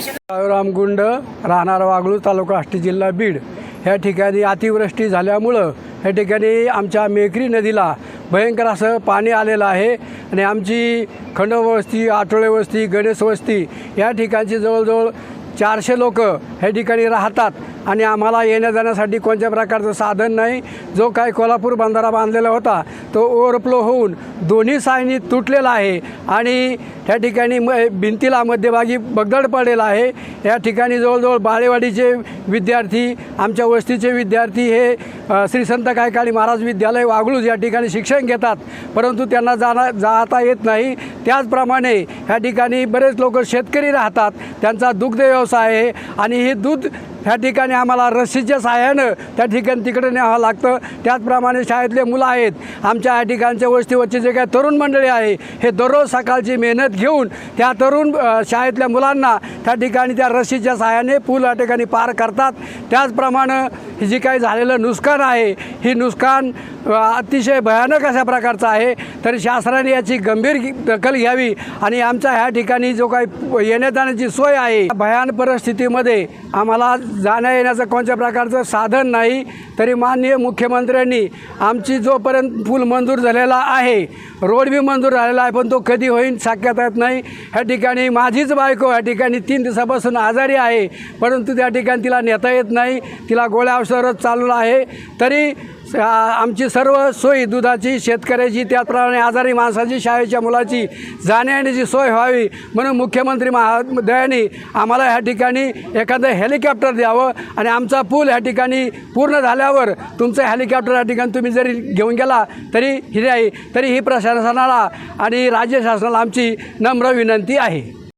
सावराम गुंड राहणार वागळू तालुका आष्टी जिल्हा बीड. ह्या ठिकाणी अतिवृष्टी झाल्यामुळं ह्या ठिकाणी आमच्या मेकरी नदीला भयंकर असं पाणी आलेलं आहे आणि आमची खंडवस्ती आठोळे वस्ती गणेश वस्ती या ठिकाणची जवळजवळ चारशे लोक ह्या ठिकाणी राहतात आणि आम्हाला येण्या जाण्यासाठी कोणत्या प्रकारचं साधन नाही. जो काय कोल्हापूर बंधारा बांधलेला होता तो ओव्हरफ्लो होऊन दोन्ही सायनी तुटलेला आहे आणि त्या ठिकाणी म भिंतीला मध्यभागी बगदड पडलेला आहे. या ठिकाणी जवळजवळ बाळेवाडीचे विद्यार्थी आमच्या वस्तीचे विद्यार्थी हे श्री संत कायकाळी महाराज विद्यालय वागळूज या ठिकाणी शिक्षण घेतात. परंतु त्यांना जाणं जाता येत नाही. त्याचप्रमाणे ह्या ठिकाणी बरेच लोक शेतकरी राहतात. त्यांचा दुग्ध व्यवसाय आहे. आणि हे दूध ह्या ठिकाणी आम्हाला रस्सीच्या सहाय्यानं त्या ठिकाणी तिकडे न्यावं लागतं. त्याचप्रमाणे शाळेतले मुलं आहेत. आमच्या या ठिकाणच्या वस्तीवरचे जे काही तरुण मंडळी आहे हे दररोज सकाळची मेहनत घेऊन त्या तरुण शाळेतल्या मुलांना त्या ठिकाणी त्या रस्सीच्या सहाय्याने पूल या ठिकाणी पार करतात. त्याचप्रमाणे जे काही झालेलं नुकसान आहे ही नुकसान अतिशय भयानक अशा प्रकारचं आहे. तरी शासनाने याची गंभीर दखल घ्यावी आणि आमच्या ह्या ठिकाणी जो काही येण्या जाण्याची सोय आहे भयान परिस्थितीमध्ये आम्हाला जाण्या येण्याचं कोणत्या प्रकारचं साधन नाही तरी माननीय मुख्यमंत्र्यांनी आमची जोपर्यंत पूल मंजूर झालेला आहे रोड बी मंजूर झालेला आहे पण तो कधी होईल शक्यता येत नाही. ह्या ठिकाणी माझीच बायको ह्या ठिकाणी तीन दिवसापासून आजारी आहे परंतु त्या ठिकाणी तिला नेता येत नाही तिला गोळ्या औषधावरच चालू आहे. तरी स- आमची सर्व सोयी दुधाची शेतकऱ्याची त्याचप्रमाणे आजारी माणसाची शाळेच्या मुलाची जाण्यायेण्याची सोय व्हावी म्हणून मुख्यमंत्री महोदयांनी आम्हाला ह्या ठिकाणी एखादं हेलिकॉप्टर द्यावं आणि आमचा पूल ह्या ठिकाणी पूर्ण झाल्यावर तुमचं हेलिकॉप्टर या ठिकाणी तुम्ही जरी घेऊन गेला तरी ही नाही तरी ही प्रशासनाला आणि राज्य शासनाला आमची नम्र विनंती आहे.